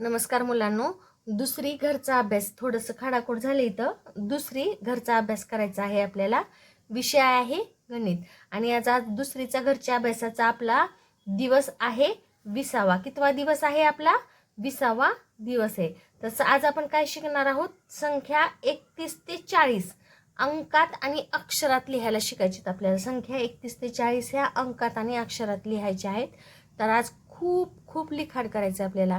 नमस्कार मुलांनो. दुसरी घरचा अभ्यास थोडंसं खाडाखोड झालं इथं. दुसरी घरचा अभ्यास करायचा आहे आपल्याला. विषय आहे गणित. आणि याचा दुसरीचा घरच्या अभ्यासाचा आपला दिवस आहे विसावा. कितवा दिवस आहे आपला? विसावा दिवस आहे. तसं आज आपण काय शिकणार आहोत? संख्या एकतीस ते चाळीस. अंकात आणि अक्षरात लिहायला शिकायचे आहेत आपल्याला. संख्या एकतीस ते चाळीस ह्या अंकात आणि अक्षरात लिहायच्या आहेत. तर आज खूप खूप लिखाण करायचं आहे आपल्याला.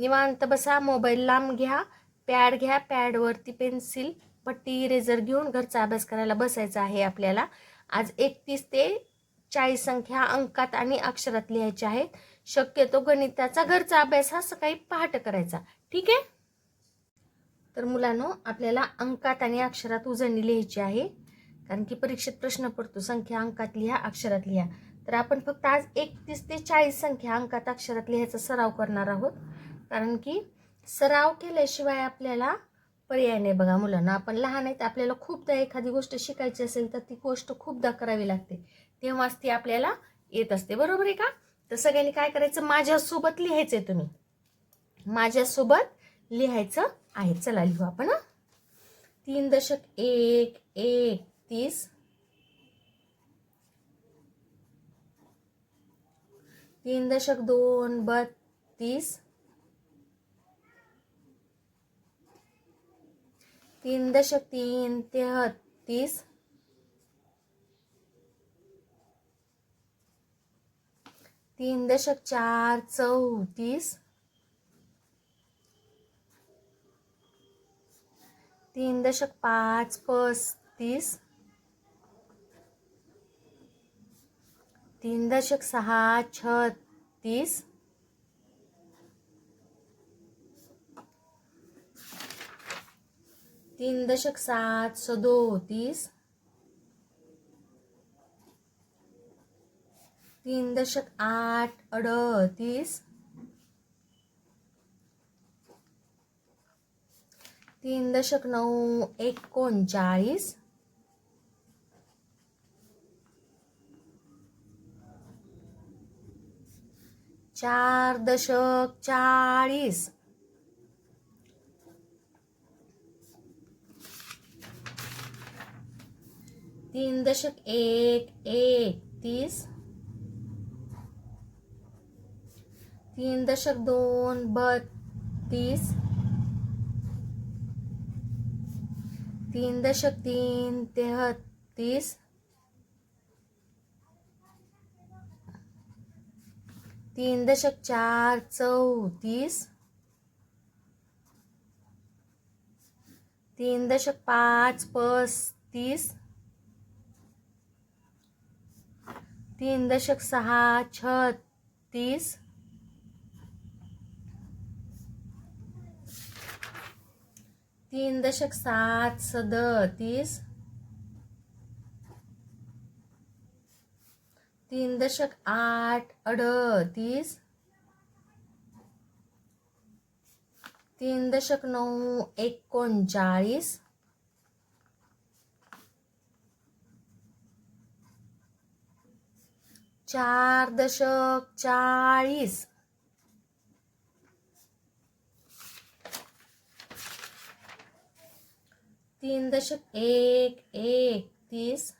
निवांत बसा मोबाईल लांब घ्या पॅड घ्या पॅडवरती पेन्सिल पट्टी इरेझर घेऊन घरचा अभ्यास करायला बसायचा आहे आपल्याला. आज एकतीस ते चाळीस संख्या अंकात आणि अक्षरात लिहायच्या आहेत. शक्यतो गणिताचा घरचा अभ्यास हा सकाळी पहाट करायचा. ठीक आहे? तर मुलांनो आपल्याला अंकात आणि अक्षरात उजळणी लिहायची आहे. कारण की परीक्षेत प्रश्न पडतो संख्या अंकात लिहा अक्षरात लिहा. तर आपण फक्त आज एकतीस ते चाळीस संख्या अंकात अक्षरात लिहायचा सराव करणार आहोत. कारण की सराव केल्याशिवाय आपल्याला पर्याय नाही बघा मुलांना. आपण लहान आहेत आपल्याला खूपदा एखादी गोष्ट शिकायची असेल तर ती गोष्ट खूपदा करावी लागते. तेव्हाच ती आपल्याला येत असते. बरोबर आहे का? तर सगळ्यांनी काय करायचं? माझ्यासोबत लिहायचं आहे तुम्ही. माझ्यासोबत लिहायचं आहे. चला लिहू आपण तीन दशक एक एक तीस. तीन दशक दोन बत्तीस. तीन दशक तीन तेहत्तीस तीन दशक चार चौतीस. तीन दशक पाच पस्तीस. तीन दशक सहा छत्तीस. तीन दशक सात सदोतीस तीन दशक आठ अडतीस. तीन दशक नऊ एकोणचाळीस. चार दशक चाळीस. तीन दशक एक एकतीस तीन दशक दोन बत्तीस तीन दशक तीन तेहत्तीस तीन दशक चार चौतीस तीन दशक पाच पस्तीस तीन दशक सहा छत्तीस. तीन दशक सात सदतीस. तीन दशक आठ अडतीस. तीन दशक नऊ एकोणचाळीस. चार दशक चाळीस. तीन दशक एक एक तीस.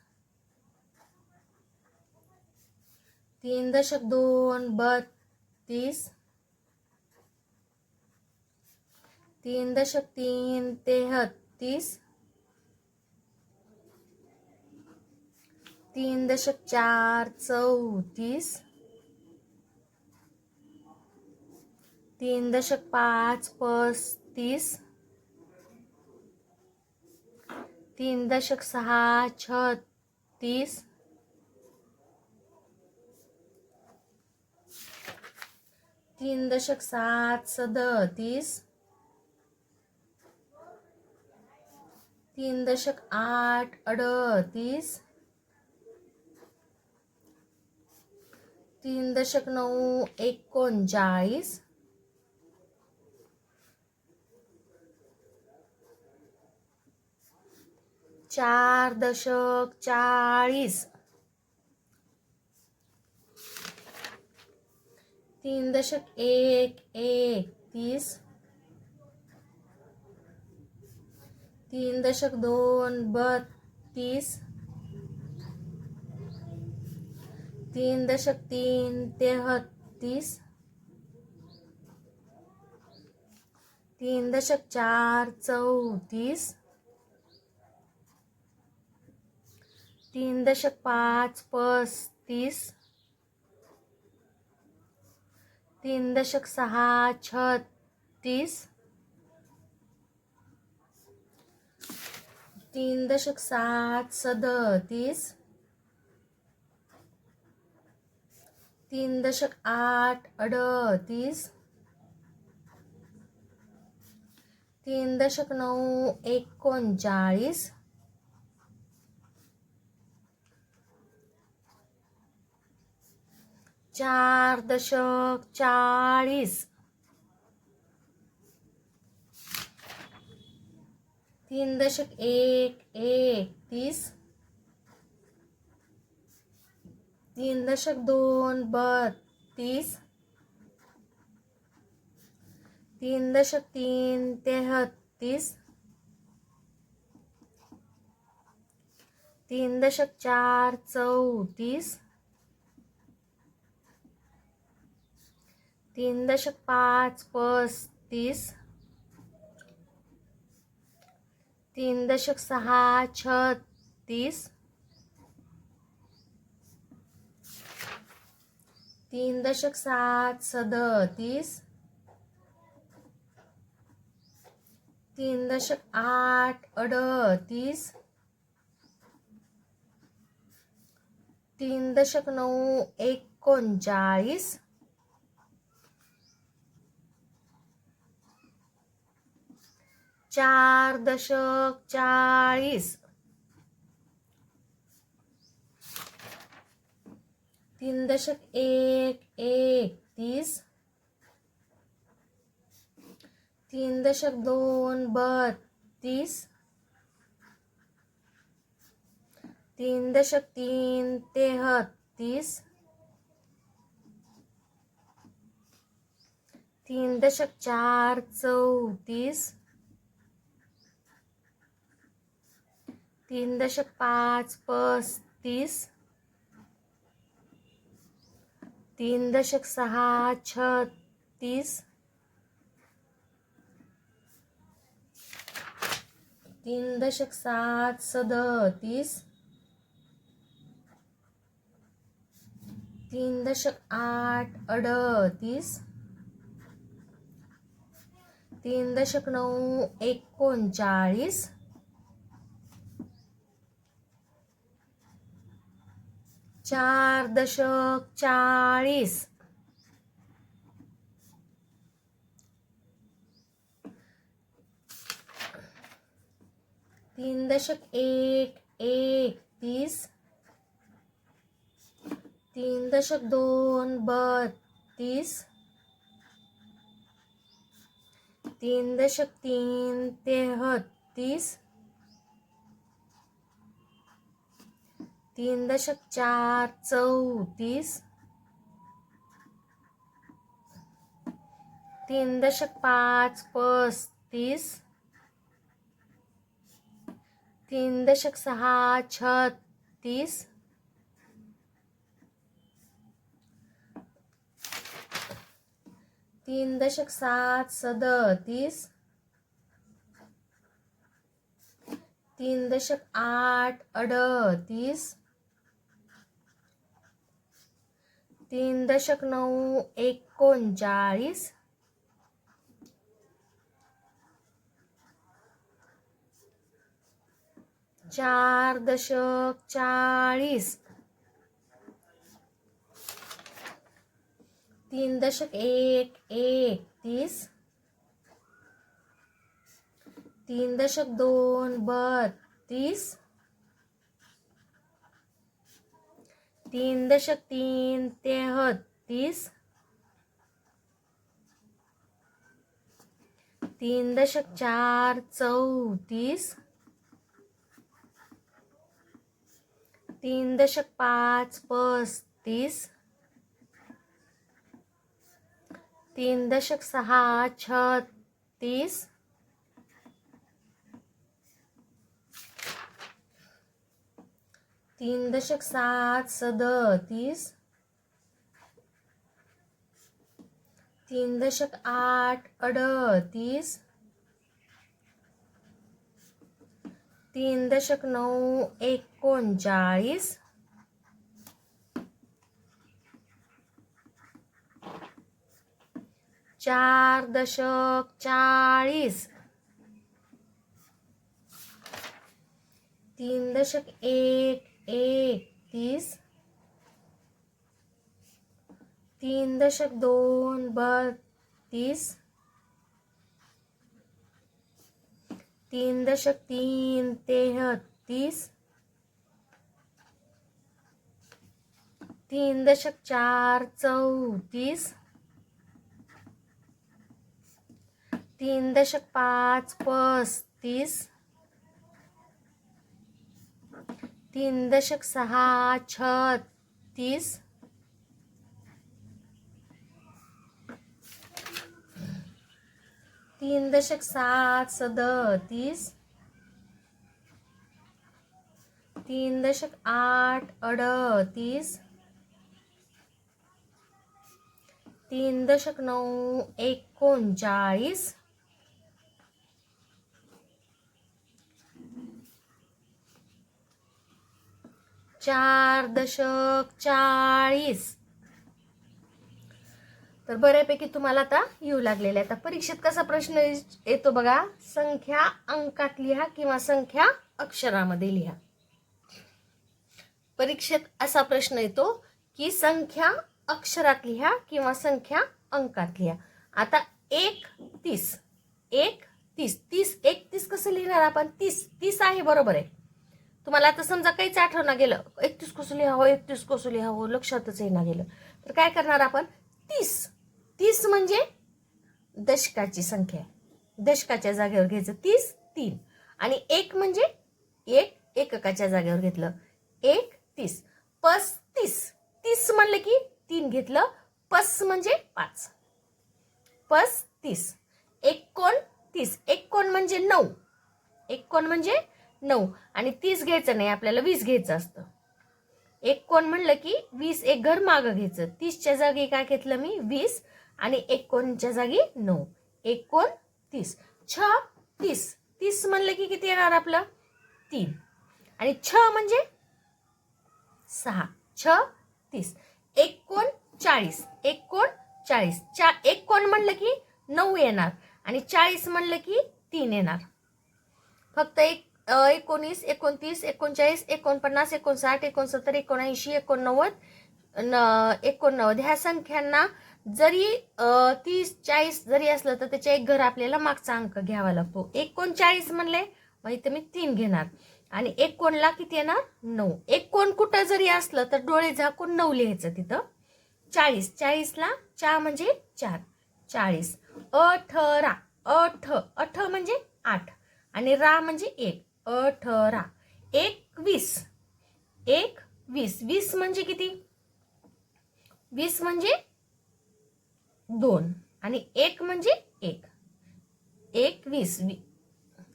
तीन दशक दोन बत्तीस तीन दशक तीन तेहत्तीस. तीन दशक चार चौतीस. तीन दशक पाच पस्तीस. तीन दशक सहा छत्तीस. तीन दशक सात सदतीस. तीन दशक आठ अडतीस. तीन दशक नऊ एकोणचाळीस. चार दशक चाळीस. तीन दशक एक एक तीस तीन दशक दोन, बत्तीस. तीन दशक तीन तेहत्तीस तीन दशक चार चौतीस. तीन दशक पाच पस्तीस. तीन दशक सहा छत्तीस. तीन दशक सात सदतीस. तीन दशक आठ अडतीस. तीन दशक नऊ एकोणचाळीस. चार दशक चाळीस. तीन दशक एक एक तीस तीन दशक दोन बत्तीस तीन दशक तीन तेहत्तीस तीन दशक चार चौतीस तीन दशक पाच पस्तीस तीन दशक सहा छत्तीस तीन दशक सात सदतीस तीन दशक आठ अडतीस तीन दशक नऊ एकोणचाळीस. चार दशक चाळीस. तीन दशक एक एकतीस तीन दशक दोन बत्तीस तीन दशक तीन तेहत्तीस तीन दशक चार चौतीस तीन दशक पाच पस्तीस तीन दशक सहा छत्तीस. तीन दशक सात सदतीस. तीन दशक आठ अडतीस. तीन दशक नऊ एकोणचाळीस. चार दशक चाळीस. तीन दशक एक एकतीस तीन दशक दोन बत्तीस. तीन दशक तीन तेहत्तीस तीन दशक चार चौतीस. तीन दशक पाच पस्तीस. तीन दशक सहा छत्तीस. तीन दशक सात सदतीस. तीन दशक आठ अडतीस. तीन दशक नऊ एकोणचाळीस. चार दशक चाळीस. तीन दशक एक एक तीस तीन दशक दोन, बत्तीस. तीन दशक तीन तेहत्तीस तीन दशक चार चौतीस. तीन दशक पाच पस्तीस. तीन दशक सहा छत्तीस. तीन दशक सात सदतीस तीन दशक आठ अडतीस तीन दशक नऊ एकोणचाळीस. चार दशक चाळीस. तीन दशक एक एकतीस तीन दशक दोन बत्तीस तीन दशक तीन तेहतीस तीन दशक चार चौतीस तीन दशक पाच पस्तीस तीन दशक सहा छत्तीस तीन दशक सात सदतीस तीन दशक आठ अडतीस तीन दशक नऊ एकोणचाळीस. चार दशक चाळीस. तर बऱ्यापैकी तुम्हाला आता येऊ लागलेले आहे. आता परीक्षेत कसा प्रश्न येतो बघा. संख्या अंकात लिहा किंवा संख्या अक्षरामध्ये लिहा. परीक्षेत असा प्रश्न येतो की संख्या अक्षरात लिहा किंवा संख्या अंकात लिहा. आता एक तीस. एक तीस. तीस एक तीस कसं लिहिणार आपण? तीस. तीस आहे बरोबर आहे. तुम्हाला आता समजा काहीच आठवणा गेलं. एकतीस कोसू लिहावं एकतीस कोसू लिहावं लक्षातच येणार गेलं. तर काय करणार आपण? तीस. तीस म्हणजे दशकाची संख्या. दशकाच्या जागेवर घ्यायचं तीस तीन. आणि एक म्हणजे एक एककाच्या जागेवर घेतलं. एक तीस. पस्तीस तीस. म्हणलं की तीन घेतलं. पस म्हणजे पाच. पस्तीस एकोणतीस एकोण म्हणजे नऊ. एकोण म्हणजे नऊ. आणि तीस घ्यायचं नाही आपल्याला वीस घ्यायचं असतं. एक कोण म्हणलं की वीस एक घर मागं घ्यायचं. तीसच्या जागी काय घेतलं मी? वीस. आणि एकोणच्या जागी? नऊ. एकोण तीस. छ तीस. तीस म्हणलं की किती येणार आपलं? तीन. आणि छ म्हणजे सहा. छ तीस. एक कोण? चाळीस. एक कोण? चाळीस. चा एक कोण म्हणलं की नऊ येणार. आणि चाळीस म्हणलं की तीन येणार. फक्त एक एकोणीस एकोणतीस एकोणचाळीस एकोणपन्नास एकोणसाठ एकोणसत्तर एकोणऐंशी एकोणनव्वद न एकोणनव्वद. ह्या संख्यांना जरी तीस चाळीस जरी असलं तर त्याच्या एक घर आपल्याला मागचा अंक घ्यावा लागतो. एकोणचाळीस म्हणले मग इथं मी तीन घेणार. आणि एकोणला किती येणार? नऊ. एकोण कुठं जरी असलं तर डोळे झाकून नऊ लिहायचं तिथं. चाळीस. चाळीसला चा म्हणजे चार. चाळीस. अठरा. अठ. अठ म्हणजे आठ. आणि रा म्हणजे एक. अठरा. एकवीस. एक वीस वीस म्हणजे किती? वीस म्हणजे दोन आणि एक म्हणजे एक. एकवीस. वी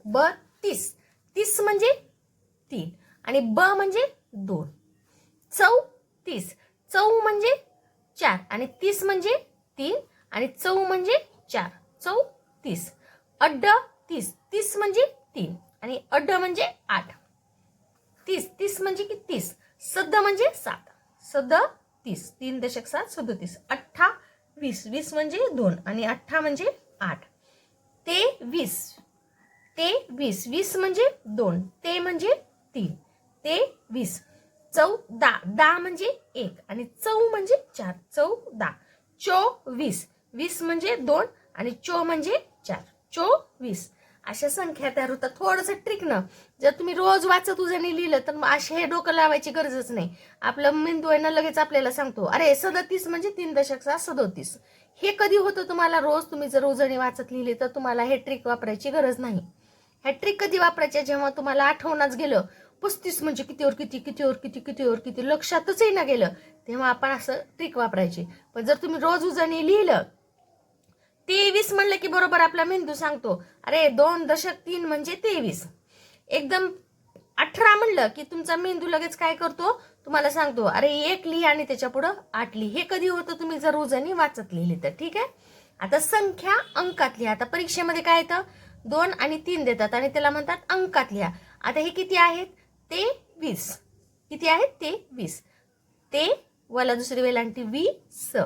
बत्तीस तीस. म्हणजे तीन आणि ब म्हणजे दोन. चौतीस. चौ म्हणजे चार आणि तीस म्हणजे तीन आणि चौ म्हणजे चार. चौतीस. अड्ड तीस तीस म्हणजे तीन. आणि अड्ड म्हणजे आठ. तीस. तीस म्हणजे की तीस. सद्द म्हणजे सात. सद तीस. तीन दशक सात सदोतीस अठ्ठा वीस. वीस म्हणजे दोन आणि अठ्ठा म्हणजे आठ. ते वीस. ते वीस. वीस म्हणजे दोन. ते म्हणजे तीन. ते वीस. चौदा. दा म्हणजे एक आणि चौ म्हणजे चार. चौदा. चोवीस. वीस म्हणजे दोन आणि चो म्हणजे चार. चोवीस. अशा संख्या तयार होतात. थोडंसं ट्रिकनं जर तुम्ही रोज वाचत उजाने लिहिलं तर मग असे हे डोकं लावायची गरजच नाही. आपलं मेंदू आहे ना लगेच आपल्याला सांगतो अरे सदतीस म्हणजे तीन दशक सहा सदोतीस. हे कधी होतं तुम्हाला? रोज तुम्ही जर उजणी वाचत लिहिली तर तुम्हाला हे ट्रिक वापरायची गरज नाही. ह्या ट्रिक कधी वापरायच्या? जेव्हा तुम्हाला आठवणाच गेलं पस्तीस म्हणजे कितीवर किती कितीवर किती कितीवर किती लक्षातच येईना गेलं तेव्हा आपण असं ट्रिक वापरायची. पण जर तुम्ही रोज उजणी लिहिलं तेवीस म्हणलं की बरोबर आपला मेंदू सांगतो. अरे दोन दशक तीन म्हणजे तेवीस. एकदम अठरा म्हणलं की तुमचा मेंदू लगेच काय करतो? तुम्हाला सांगतो अरे एक लिही आणि त्याच्या पुढं आठ लिही हे कधी होतं तुम्ही जर रोजानी वाचत लिहिली तर ठीक आहे? आता संख्या अंकात लिहा. आता परीक्षेमध्ये काय येतं? दोन आणि तीन देतात आणि त्याला म्हणतात अंकात लिहा. आता हे किती आहेत? ते वीस किती आहेत? ते वीस ते वला दुसरी वेलांटी वी स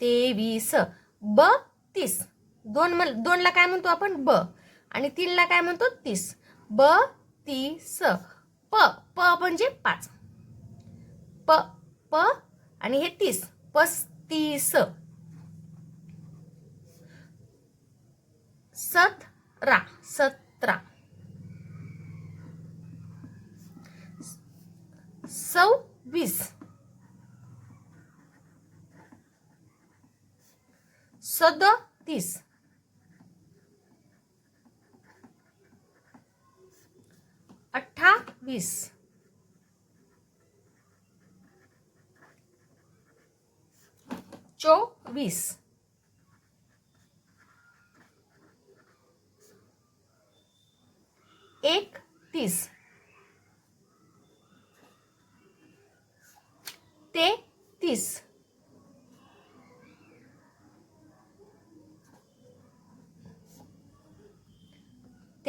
ते वीस ब तीस. दोन मल दोनला काय म्हणतो आपण? ब. आणि तीनला काय म्हणतो? तीस. ब तीस प. प म्हणजे पाच. प प आणि हे तीस. पस्तीस. सतरा. सतरा. सव्वीस. सदतीस अठ्ठावीस चोवीस. एकतीस तेतीस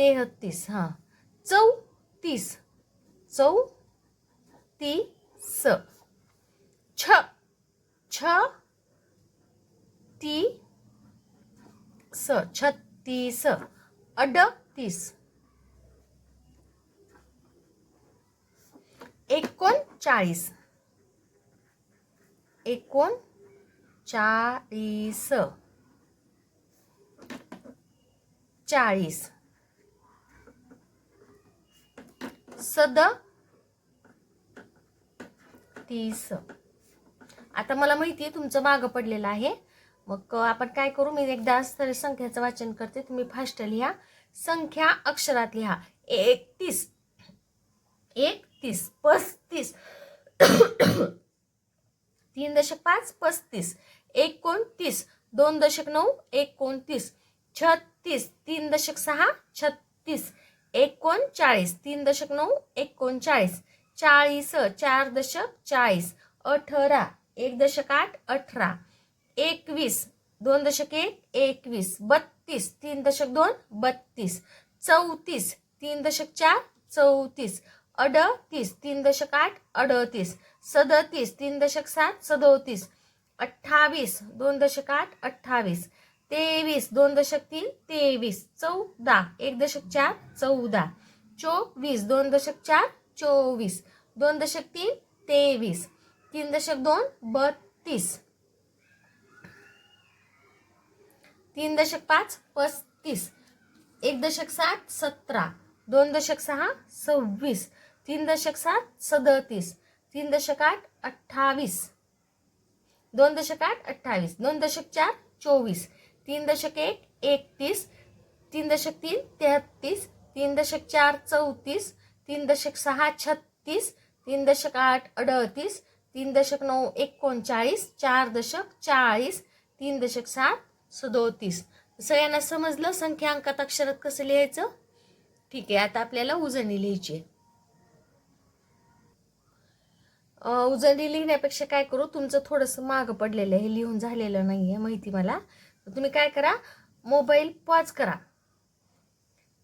तेहतीस हां. चौतीस. चौ ती स छ. छ. ती स छत्तीस. अडतीस. एकोणचाळीस. एकोणचाळीस. चाळीस. सद तीस. आता मला माहिती आहे तुमचं मागं पडलेलं आहे. मग आपण काय करू? मी एकदा तरी संख्याचं वाचन करते. तुम्ही फास्ट लिहा. संख्या अक्षरात लिहा. एकतीस. एकतीस. पस्तीस. तीन दशक पाच पस्तीस. एकोणतीस दोन दशक नऊ एकोणतीस छत्तीस. तीन दशक सहा छत्तीस. एकोणचाळीस तीन दशक नऊ एकोणचाळीस चाळीस चार दशक चाळीस अठरा एक दशक आठ अठरा एकवीस दोन दशक एक एकवीस बत्तीस तीन दशक दोन बत्तीस चौतीस तीन दशक चार चौतीस अडतीस तीन दशक आठ अडतीस सदतीस तीन दशक सात सदोतीस अठ्ठावीस दोन दशक आठ अठ्ठावीस तेवीस. दोन दशक तीन तेवीस. चौदा. एक दशक चार चौदा. चोवीस. दोन दशक चार चोवीस. दोन दशक तीन तेवीस. तीन दशक दोन बत्तीस. तीन दशक पाच पस्तीस. एक दशक सात सतरा. दोन दशक सहा सव्वीस. तीन दशक सात सदतीस. तीन दशक आठ अठ्ठावीस. दोन दशक आठ अठ्ठावीस. दोन दशक चार चोवीस. तीन दशक एक एकतीस तीन दशक तीन तेहत्तीस तीन दशक चार चौतीस तीन दशक सहा छत्तीस तीन दशक आठ अडतीस तीन दशक नऊ एकोणचाळीस चार दशक चाळीस तीन दशक सात सदोतीस. सगळ्यांना समजलं संख्या अंकात अक्षरात कसं लिहायचं? ठीक आहे आता आपल्याला उजनी लिहायची आहे. लिहिण्यापेक्षा काय करू तुमचं थोडंसं मागं पडलेलं आहे हे लिहून झालेलं नाही आहे माहिती मला. तुम्ही काय करा? मोबाईल पॉज करा.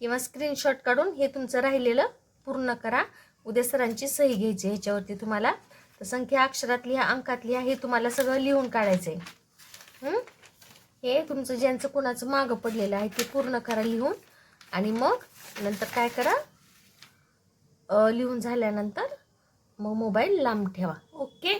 किंवा स्क्रीनशॉट काढून हे तुमचं राहिलेलं पूर्ण करा. उद्या सरांची सही घ्यायची आहे ह्याच्यावरती तुम्हाला. तर संख्या अक्षरात लिहा अंकात लिहा हे तुम्हाला सगळं लिहून काढायचं आहे हे तुमचं ज्यांचं कुणाचं मागं पडलेलं आहे ते पूर्ण करा लिहून. आणि मग नंतर काय करा? लिहून झाल्यानंतर मग मोबाईल लांब ठेवा. ओके?